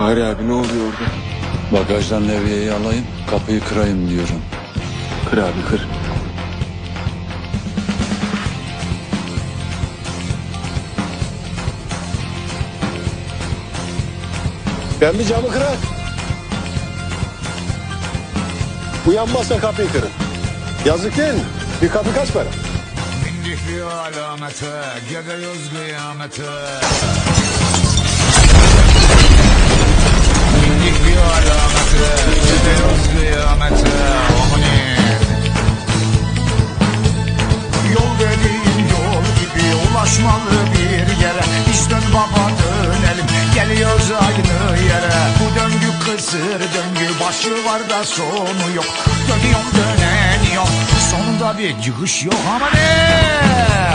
Bahri abi ne oluyor orada? Bagajdan levyeyi alayım, kapıyı kırayım diyorum. Kır abi kır. Ben bir camı kırar. Uyanmazsa kapıyı kırın. Yazık değil mi? Bir kapı kaç para? Bindik bir alamete, gidiyoruz kıyamete. Geliyoruz aynı yere. Bu döngü kısır döngü başı var da sonu yok. Dönüyorum döneniyorum sonunda bir çıkış yok ama ne